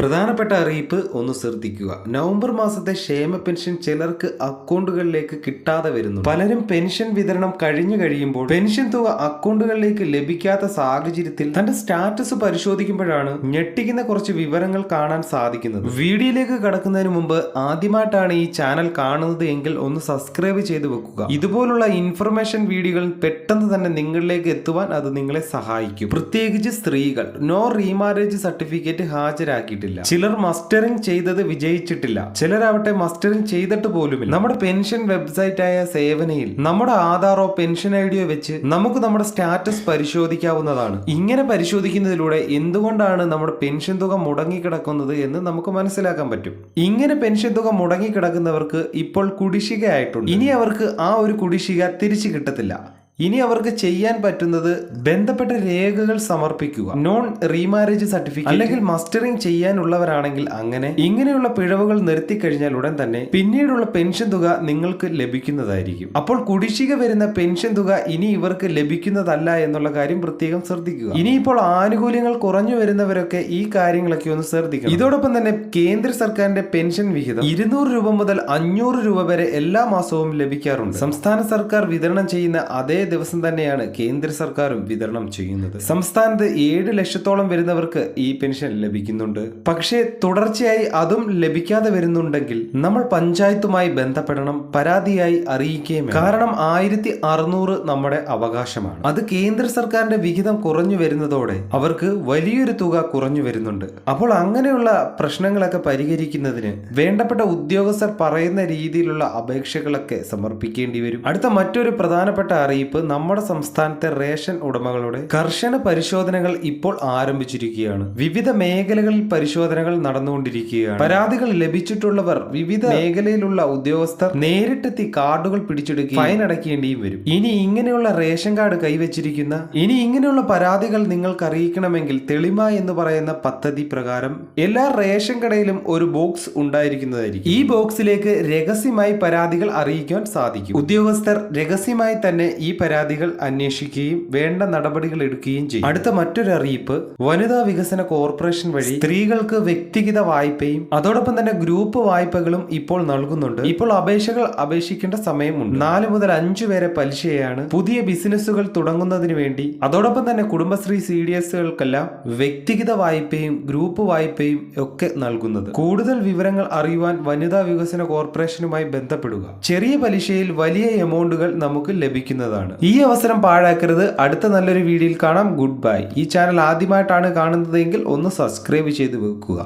പ്രധാനപ്പെട്ട അറിയിപ്പ് ഒന്ന് ശ്രദ്ധിക്കുക. നവംബർ മാസത്തെ ക്ഷേമ പെൻഷൻ ചിലർക്ക് അക്കൗണ്ടുകളിലേക്ക് കിട്ടാതെ വരുന്നു പലരും പെൻഷൻ വിതരണം കഴിഞ്ഞു കഴിയുമ്പോൾ പെൻഷൻ തുക അക്കൗണ്ടുകളിലേക്ക് ലഭിക്കാത്ത സാഹചര്യത്തിൽ തന്റെ സ്റ്റാറ്റസ് പരിശോധിക്കുമ്പോഴാണ് ഞെട്ടിക്കുന്ന കുറച്ച് വിവരങ്ങൾ കാണാൻ സാധിക്കുന്നത്. വീഡിയോയിലേക്ക് കടക്കുന്നതിന് മുമ്പ് ആദ്യമായിട്ടാണ് ഈ ചാനൽ കാണുന്നത് എങ്കിൽ ഒന്ന് സബ്സ്ക്രൈബ് ചെയ്ത് വെക്കുക. ഇതുപോലുള്ള ഇൻഫർമേഷൻ വീഡിയോകൾ പെട്ടെന്ന് തന്നെ നിങ്ങളിലേക്ക് എത്തുവാൻ അത് നിങ്ങളെ സഹായിക്കും. പ്രത്യേകിച്ച് സ്ത്രീകൾ. നോ റീമാരേജ് സർട്ടിഫിക്കറ്റ് ഹാജരാക്കിയിട്ടില്ല. ചിലർ മസ്റ്ററിംഗ് ചെയ്തത് വിജയിച്ചിട്ടില്ല. ചിലരാവട്ടെ മസ്റ്ററിംഗ് ചെയ്തിട്ട് പോലും നമ്മുടെ പെൻഷൻ വെബ്സൈറ്റ് ആയ സേവനയിൽ നമ്മുടെ ആധാറോ പെൻഷൻ ഐഡിയോ വെച്ച് നമുക്ക് നമ്മുടെ സ്റ്റാറ്റസ് പരിശോധിക്കാവുന്നതാണ്. ഇങ്ങനെ പരിശോധിക്കുന്നതിലൂടെ എന്തുകൊണ്ടാണ് നമ്മുടെ പെൻഷൻ തുക മുടങ്ങിക്കിടക്കുന്നത് എന്ന് നമുക്ക് മനസ്സിലാക്കാൻ പറ്റും. ഇങ്ങനെ പെൻഷൻ തുക മുടങ്ങിക്കിടക്കുന്നവർക്ക് ഇപ്പോൾ കുടിശ്ശികയായിട്ടുണ്ട്. ഇനി അവർക്ക് ആ ഒരു കുടിശ്ശിക തിരിച്ചു കിട്ടത്തില്ല. ഇനി അവർക്ക് ചെയ്യാൻ പറ്റുന്നത് ബന്ധപ്പെട്ട രേഖകൾ സമർപ്പിക്കുക. Non remarriage certificate. അല്ലെങ്കിൽ മസ്റ്ററിംഗ് ചെയ്യാനുള്ളവരാണെങ്കിൽ അങ്ങനെ ഇങ്ങനെയുള്ള പിഴവുകൾ നിർത്തി കഴിഞ്ഞാൽ ഉടൻ തന്നെ പിന്നീടുള്ള പെൻഷൻ തുക നിങ്ങൾക്ക് ലഭിക്കുന്നതായിരിക്കും. അപ്പോൾ കുടിശ്ശിക വരുന്ന പെൻഷൻ തുക ഇനി ഇവർക്ക് ലഭിക്കുന്നതല്ല എന്നുള്ള കാര്യം പ്രത്യേകം ശ്രദ്ധിക്കുക. ഇനിയിപ്പോൾ ആനുകൂല്യങ്ങൾ കുറഞ്ഞു വരുന്നവരൊക്കെ ഈ കാര്യങ്ങളൊക്കെ ഒന്ന് ശ്രദ്ധിക്കുക ഇതോടൊപ്പം തന്നെ കേന്ദ്ര സർക്കാരിന്റെ പെൻഷൻ വിഹിതം ഇരുന്നൂറ് രൂപ മുതൽ അഞ്ഞൂറ് രൂപ വരെ എല്ലാ മാസവും ലഭിക്കാറുണ്ട്. സംസ്ഥാന സർക്കാർ വിതരണം ചെയ്യുന്ന അതേ ദിവസം തന്നെയാണ് കേന്ദ്ര സർക്കാരും വിതരണം ചെയ്യുന്നത്. സംസ്ഥാനത്ത് ഏഴ് ലക്ഷത്തോളം വരുന്നവർക്ക് ഈ പെൻഷൻ ലഭിക്കുന്നുണ്ട്. പക്ഷേ തുടർച്ചയായി അതും ലഭിക്കാതെ വരുന്നുണ്ടെങ്കിൽ നമ്മൾ പഞ്ചായത്തുമായി ബന്ധപ്പെടണം പരാതിയായി അറിയിക്കുകയും കാരണം ആയിരത്തി അറുന്നൂറ് നമ്മുടെ അവകാശമാണ്. അത് കേന്ദ്ര സർക്കാരിന്റെ വിഹിതം കുറഞ്ഞു വരുന്നതോടെ അവർക്ക് വലിയൊരു തുക കുറഞ്ഞു വരുന്നുണ്ട്. അപ്പോൾ അങ്ങനെയുള്ള പ്രശ്നങ്ങളൊക്കെ പരിഹരിക്കുന്നതിന് വേണ്ടപ്പെട്ട ഉദ്യോഗസ്ഥർ പറയുന്ന രീതിയിലുള്ള അപേക്ഷകളൊക്കെ സമർപ്പിക്കേണ്ടി വരും. അടുത്ത മറ്റൊരു പ്രധാനപ്പെട്ട അറിയിപ്പ് നമ്മുടെ സംസ്ഥാനത്തെ റേഷൻ ഉടമകളുടെ കർശന പരിശോധനകൾ ഇപ്പോൾ ആരംഭിച്ചിരിക്കുകയാണ്. വിവിധ മേഖലകളിൽ പരിശോധനകൾ നടന്നുകൊണ്ടിരിക്കുകയാണ്. പരാതികൾ ലഭിച്ചിട്ടുള്ളവർ വിവിധ മേഖലയിലുള്ള ഉദ്യോഗസ്ഥർ നേരിട്ടെത്തി കാർഡുകൾ പിടിച്ചെടുക്കുകയും ഫൈൻ അടയ്ക്കേണ്ടിയും വരും. ഇനി ഇങ്ങനെയുള്ള റേഷൻ കാർഡ് കൈവച്ചിരിക്കുന്ന ഇനി ഇങ്ങനെയുള്ള പരാതികൾ നിങ്ങൾക്ക് അറിയിക്കണമെങ്കിൽ തെളിമ എന്ന് പറയുന്ന പദ്ധതി പ്രകാരം എല്ലാ റേഷൻ കടയിലും ഒരു ബോക്സ് ഉണ്ടായിരിക്കുന്നതായിരിക്കും. ഈ ബോക്സിലേക്ക് രഹസ്യമായി പരാതികൾ അറിയിക്കാൻ സാധിക്കും. ഉദ്യോഗസ്ഥർ രഹസ്യമായി തന്നെ ഈ പരാതികൾ അന്വേഷിക്കുകയും വേണ്ട നടപടികൾ എടുക്കുകയും ചെയ്യും. അടുത്ത മറ്റൊരു അറിയിപ്പ് വനിതാ വികസന കോർപ്പറേഷൻ വഴി സ്ത്രീകൾക്ക് വ്യക്തിഗത വായ്പയും അതോടൊപ്പം തന്നെ ഗ്രൂപ്പ് വായ്പകളും ഇപ്പോൾ നൽകുന്നുണ്ട്. ഇപ്പോൾ അപേക്ഷകൾ അപേക്ഷിക്കേണ്ട സമയമുണ്ട്. നാല് മുതൽ അഞ്ചു വരെ പലിശയാണ് പുതിയ ബിസിനസ്സുകൾ തുടങ്ങുന്നതിന് വേണ്ടി. അതോടൊപ്പം തന്നെ കുടുംബശ്രീ സി ഡി എസുകൾക്കെല്ലാം വ്യക്തിഗത വായ്പയും ഗ്രൂപ്പ് വായ്പയും ഒക്കെ നൽകുന്നത്. കൂടുതൽ വിവരങ്ങൾ അറിയുവാൻ വനിതാ വികസന കോർപ്പറേഷനുമായി ബന്ധപ്പെടുക. ചെറിയ പലിശയിൽ വലിയ എമൗണ്ടുകൾ നമുക്ക് ലഭിക്കുന്നതാണ്. ഈ അവസരം പാഴാക്കരുത്. അടുത്ത നല്ലൊരു വീഡിയോയിൽ കാണാം. ഗുഡ് ബൈ ഈ ചാനൽ ആദ്യമായിട്ടാണ് കാണുന്നതെങ്കിൽ ഒന്ന് സബ്സ്ക്രൈബ് ചെയ്ത് വെക്കുക.